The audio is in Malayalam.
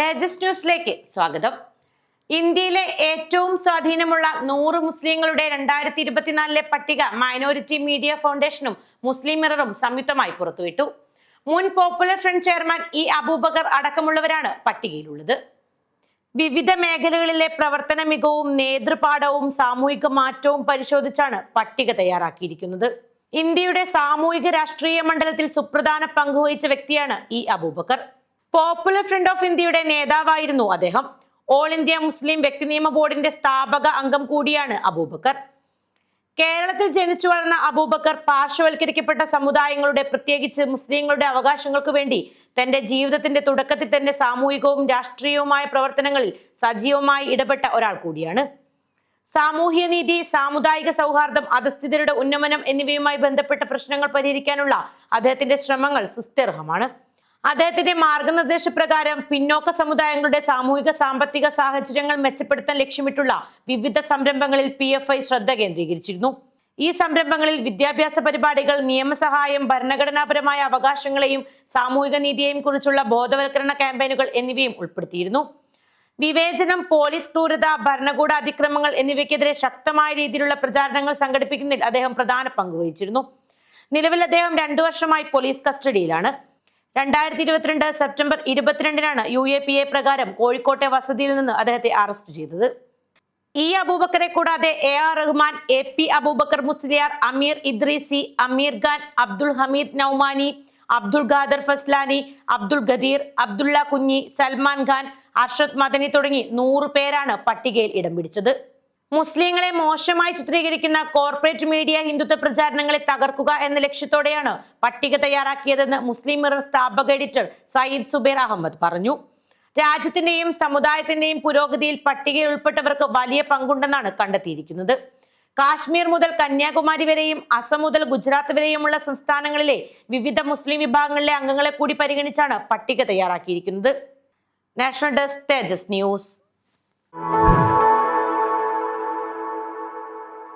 തേജസ് ന്യൂസിലേക്ക് സ്വാഗതം. ഇന്ത്യയിലെ ഏറ്റവും സ്വാധീനമുള്ള നൂറ് മുസ്ലിങ്ങളുടെ രണ്ടായിരത്തി ഇരുപത്തിനാലിലെ പട്ടിക മൈനോറിറ്റി മീഡിയ ഫൗണ്ടേഷനും മുസ്ലിം മിററും സംയുക്തമായി പുറത്തുവിട്ടു. മുൻ popular front chairman E Abubakar അടക്കമുള്ളവരാണ് പട്ടികയിലുള്ളത്. വിവിധ മേഖലകളിലെ പ്രവർത്തന മികവും നേതൃപാഠവും സാമൂഹിക മാറ്റവും പരിശോധിച്ചാണ് പട്ടിക തയ്യാറാക്കിയിരിക്കുന്നത്. ഇന്ത്യയുടെ സാമൂഹിക രാഷ്ട്രീയ മണ്ഡലത്തിൽ സുപ്രധാന പങ്കുവഹിച്ച വ്യക്തിയാണ് E Abubakar. Popular front of ഇന്ത്യയുടെ നേതാവായിരുന്നു അദ്ദേഹം. ഓൾ ഇന്ത്യ മുസ്ലിം വ്യക്തി നിയമ ബോർഡിന്റെ സ്ഥാപക അംഗം കൂടിയാണ് അബൂബക്കർ. കേരളത്തിൽ ജനിച്ചു വളർന്ന അബൂബക്കർ പാർശ്വവൽക്കരിക്കപ്പെട്ട സമുദായങ്ങളുടെ പ്രത്യേകിച്ച് മുസ്ലിങ്ങളുടെ അവകാശങ്ങൾക്ക് വേണ്ടി തന്റെ ജീവിതത്തിന്റെ തുടക്കത്തിൽ തന്നെ സാമൂഹികവും രാഷ്ട്രീയവുമായ പ്രവർത്തനങ്ങളിൽ സജീവമായി ഇടപെട്ട ഒരാൾ കൂടിയാണ്. സാമൂഹ്യ നീതി സാമുദായിക സൗഹാർദ്ദം അധസ്ഥിതരുടെ ഉന്നമനം എന്നിവയുമായി ബന്ധപ്പെട്ട പ്രശ്നങ്ങൾ പരിഹരിക്കാനുള്ള അദ്ദേഹത്തിന്റെ ശ്രമങ്ങൾ സുസ്ഥിരമാണ്. അദ്ദേഹത്തിന്റെ മാർഗനിർദ്ദേശപ്രകാരം പിന്നോക്ക സമുദായങ്ങളുടെ സാമൂഹിക സാമ്പത്തിക സാഹചര്യങ്ങൾ മെച്ചപ്പെടുത്താൻ ലക്ഷ്യമിട്ടുള്ള വിവിധ സംരംഭങ്ങളിൽ പി എഫ് ഐ ശ്രദ്ധ കേന്ദ്രീകരിച്ചിരുന്നു. ഈ സംരംഭങ്ങളിൽ വിദ്യാഭ്യാസ പരിപാടികൾ നിയമസഹായം ഭരണഘടനാപരമായ അവകാശങ്ങളെയും സാമൂഹിക നീതിയെയും കുറിച്ചുള്ള ബോധവൽക്കരണ ക്യാമ്പയിനുകൾ എന്നിവയും ഉൾപ്പെടുത്തിയിരുന്നു. വിവേചനം പോലീസ് ക്രൂരത ഭരണകൂട അതിക്രമങ്ങൾ എന്നിവയ്ക്കെതിരെ ശക്തമായ രീതിയിലുള്ള പ്രചാരണങ്ങൾ സംഘടിപ്പിക്കുന്നതിൽ അദ്ദേഹം പ്രധാന പങ്ക് വഹിച്ചിരുന്നു. നിലവിൽ അദ്ദേഹം രണ്ടു വർഷമായി പോലീസ് കസ്റ്റഡിയിലാണ്. രണ്ടായിരത്തി ഇരുപത്തിരണ്ട് സെപ്റ്റംബർ ഇരുപത്തിരണ്ടിനാണ് യു എ പി എ പ്രകാരം കോഴിക്കോട്ടെ വസതിയിൽ നിന്ന് അദ്ദേഹത്തെ അറസ്റ്റ് ചെയ്തത്. ഇ അബൂബക്കറെ കൂടാതെ A R Rahman A P Abubakar Musliyar Amir Idrisi Amir Khan Abdul Hameed Naumani Abdul Khader Fazlani Abdul Khadeer Abdulla Kunhi Salman Khan Arshad Madani തുടങ്ങി നൂറ് പേരാണ് പട്ടികയിൽ ഇടം പിടിച്ചത്. മുസ്ലിങ്ങളെ മോശമായി ചിത്രീകരിക്കുന്ന കോർപ്പറേറ്റ് മീഡിയ ഹിന്ദുത്വ പ്രചാരണങ്ങളെ തകർക്കുക എന്ന ലക്ഷ്യത്തോടെയാണ് പട്ടിക തയ്യാറാക്കിയതെന്ന് മുസ്ലിം മിറർ സ്ഥാപക എഡിറ്റർ സയ്യിദ് സുബൈർ അഹമ്മദ് പറഞ്ഞു. രാജ്യത്തിന്റെയും സമുദായത്തിന്റെയും പുരോഗതിയിൽ പട്ടികയിൽ ഉൾപ്പെട്ടവർക്ക് വലിയ പങ്കുണ്ടെന്നാണ് കണ്ടെത്തിയിരിക്കുന്നത്. കാശ്മീർ മുതൽ കന്യാകുമാരി വരെയും അസം മുതൽ ഗുജറാത്ത് വരെയുമുള്ള സംസ്ഥാനങ്ങളിലെ വിവിധ മുസ്ലിം വിഭാഗങ്ങളിലെ അംഗങ്ങളെ കൂടി പരിഗണിച്ചാണ് പട്ടിക തയ്യാറാക്കിയിരിക്കുന്നത്. National desk Tejas news.